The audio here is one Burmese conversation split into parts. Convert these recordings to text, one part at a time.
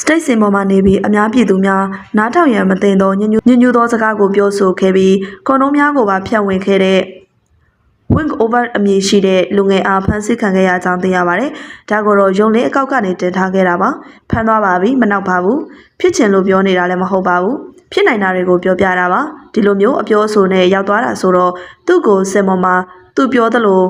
စတိတ်စင်ပေါ်မှာနေပြီးအများပြည်သူများနားထောင်ရန်မတင်သောညညညညူသောစကားကိုပြောဆိုခဲ့ပြီးကွန်ဒုံးများကိုပါဖြန့်ဝေခဲ့တဲ့ wing over အမည်ရှိတဲ့လူငယ်အားဖမ်းဆီးခံခဲ့ရကြောင်းသိရပါတယ်။ဒါကိုတော့ယုံလေးအကောက်ကနေတင်ထားခဲ့တာပါ။ဖမ်းသွားပါပြီမနောက်ပါဘူး။ဖြစ်ချင်လို့ပြောနေတာလည်းမဟုတ်ပါဘူး။ဖြစ်နိုင်တာတွေကိုပြောပြတာပါ။ဒီလိုမျိုးအပြောအဆိုနဲ့ရောက်သွားတာဆိုတော့သူ့ကိုစင်ပေါ်မှာသူပြောသလို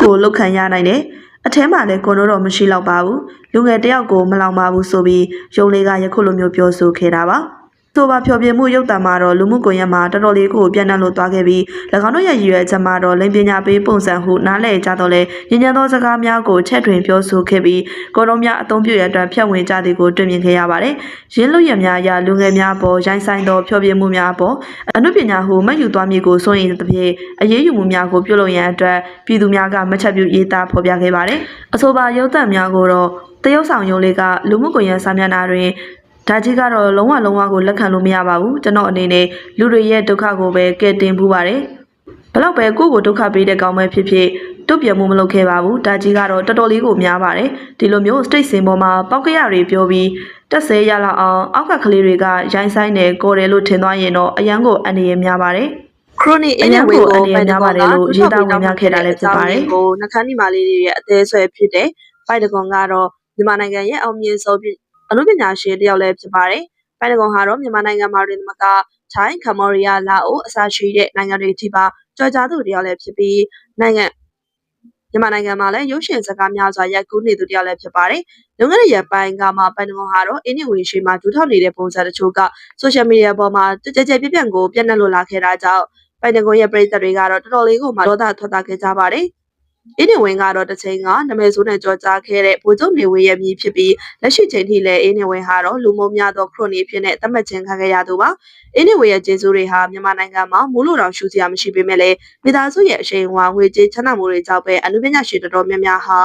ကိုလုတ်ခံရနိုင်တယ်။ အထဲမှာလည်းကိုတို့တော့မရှိတော့ပါဘူး။လူငယ်တယောက်ကိုမလောင်ပါဘူးဆိုပြီးယုံလေးကယခုလိုမျိုးပြောဆိုခဲ့တာပါ။ ဆိုပါဖျော်ပြမှုရုပ်တံမှာတော့လူမှုကွန်ရက်မှာတော်တော်လေးကိုပြန့်နှံ့လို့သွားခဲ့ပြီး၎င်းတို့ရဲ့ရည်ရွယ်ချက်မှာတော့လိင်ပညာပေးပုံစံဟုနားလည်ကြတော့လဲညဉ့်ညံသောစကားများကိုချက်တွင်ပြောဆိုခဲ့ပြီးကိုတော်များအသုံးပြုရတဲ့အတွက်ဖြတ်ဝင်ကြသည်ကိုတွေ့မြင်ခဲ့ရပါတယ်။ရင်းလူရများအရလူငယ်များပေါ်ရိုင်းဆိုင်သောဖျော်ပြမှုများပေါ်အနုပညာဟုမှတ်ယူသွားမည်ကိုစိုးရင်သဖြင့်အရေးယူမှုများကိုပြုလုပ်ရန်အတွက်ပြည်သူများကမချက်ပြုရေးသားဖော်ပြခဲ့ပါတယ်။အဆိုပါရုပ်သံများကိုတော့တရုတ်ဆောင်ရုံးလေးကလူမှုကွန်ရက်စာမျက်နှာတွင် ဒါကြီးကတော့လုံးဝလုံးဝကိုလက်ခံလို့မရပါဘူးကျွန်တော်အနေနဲ့လူတွေရဲ့ဒုက္ခကိုပဲကယ်တင်ပူပါတယ်ဘလောက်ပဲကိုယ့်ကိုဒုက္ခပေးတဲ့ကောင်းပဲဖြစ်ဖြစ်တုတ်ပြမှုမလုပ်ခဲ့ပါဘူးဒါကြီးကတော့တော်တော်လေးကိုများပါတယ်ဒီလိုမျိုး state စင်ပေါ်မှာပောက်ကရတွေပြောပြီးတက်ဆဲရလောက်အောင်အောက်ကကလေးတွေကရိုင်းဆိုင်တယ်ကိုတယ်လို့ထင်သွားရင်တော့အရန်ကိုအနေရများပါတယ်ခရိုနီအအင်ရဂျန်င်ကိုဝေကိုအနေနဲ့များပါတယ်လို့ရေးသားဝင်များခဲ့တာလည်းဖြစ်ပါတယ်ကိုနှခမ်းဒီမာလေးတွေရဲ့အသေးဆွဲဖြစ်တဲ့ဖိုက်တကွန်ကတော့မြန်မာနိုင်ငံရဲ့အောင်မြင်ဆုံးဖြစ် အနုပညာရှင်တစ်ယောက်လည်းဖြစ်ပါတယ်။ဖိုက်တကွန်ဟာတော့မြန်မာနိုင်ငံမှာတွင်မကထိုင်းကမ္ဘောဒီးယားလာအိုအစရှိတဲ့နိုင်ငံတွေထိပါကြော်ကြားသူတစ်ယောက်လည်းဖြစ်ပြီးနိုင်ငံမြန်မာနိုင်ငံမှာလည်းရုပ်ရှင်စကားများစွာရိုက်ကူးနေသူတစ်ယောက်လည်းဖြစ်ပါတယ်။လွန်ခဲ့တဲ့ရက်ပိုင်းကမှပိုင်တကွန်ဟာတော့အင်းနီဝေရှိမှာဒူးထောက်နေတဲ့ပုံစံတချို့က social media ပေါ်မှာကြကြကြပြန့်ပြန့်ကိုပြန့်နှံ့လို့လာခဲ့တာကြောင့်ပိုင်တကွန်ရဲ့ပြည်သက်တွေကတော့တော်တော်လေးကိုမှဒေါသထွက်တာခဲ့ကြပါတယ်။ အင်းနေဝင်းကတော့တစ်ချိန်ကနမဲဆိုးနဲ့ကြောကြားခဲ့တဲ့ဗိုလ်ချုပ်နေဝင်းရဲ့မြည်ဖြစ်ပြီးလက်ရှိချိန်ထိလည်းအင်းနေဝင်းဟာတော့လူမုံများသောခရိုနီဖြစ်တဲ့သတ်မှတ်ခြင်းခံခဲ့ရသူပါ။အင်းနေဝင်းရဲ့ကျေးဇူးတွေဟာမြန်မာနိုင်ငံမှာမူလို့တောင်ရှူစရာမရှိပေမဲ့လည်းမိသားစုရဲ့အရှိန်အဝါငွေကြေးချမ်းသာမှုတွေကြောင့်ပဲအနုပညာရှင်တော်တော်များများဟာ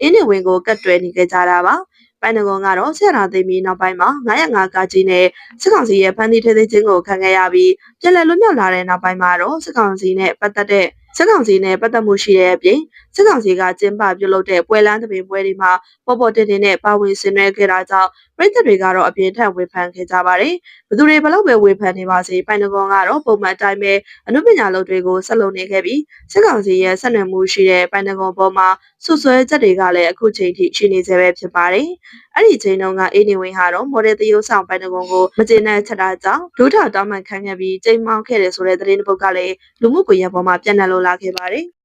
အင်းနေဝင်းကိုကတ်တွယ်နေကြတာပါ။ပိုင်နဂွန်ကတော့ဆရာနာသိမ်းပြီးနောက်ပိုင်းမှာ905ကကြီးနဲ့စစ်ကောင်စီရဲ့ဖမ်းဆီးထိသိမ်းခြင်းကိုခံခဲ့ရပြီးပြည်လည်လွတ်မြောက်လာတဲ့နောက်ပိုင်းမှာတော့စစ်ကောင်စီနဲ့ပတ်သက်တဲ့ စစ်ကောင်စီနဲ့ပတ်သက်မှုရှိတဲ့အပြင်စစ်ကောင်စီကကျင်းပပြုလုပ်တဲ့ပွဲလန်းသဘင်ပွဲတွေမှာပေါ်ပေါ်တင်တင်နဲ့ပါဝင်ဆင်နွှဲခဲ့တာကြောင့်ပြည်သက်တွေကတော့အပြင်းထန်ဝေဖန်ခဲ့ကြပါတယ်။ဘသူတွေဘလောက်ပဲဝေဖန်နေပါစေပိုင်နဂွန်ကတော့ပုံမှန်အတိုင်းပဲအနုပညာလုပ်တွေကိုဆက်လုပ်နေခဲ့ပြီးစစ်ကောင်စီရဲ့ဆက်နွယ်မှုရှိတဲ့ပိုင်နဂွန်ပေါ်မှာဆွဆွဲချက်တွေကလည်းအခုချိန်ထိရှိနေသေးပဲဖြစ်ပါတယ်။ အဲ့ဒီချိန်တုန်းကအေးနေဝင်းဟာတော့မော်ဒယ်သရုပ်ဆောင်ပိုင်နဂွန်ကိုမကျေနပ်ချက်တာကြောင့်ဒုထတောင်းပန်ခံခဲ့ပြီးချိန်မောင်းခဲ့တယ်ဆိုတဲ့သတင်းတစ်ပုဒ်ကလည်းလူမှုကွန်ရက်ပေါ်မှာပြန့်နှံ့လို့လာခဲ့ပါတယ်။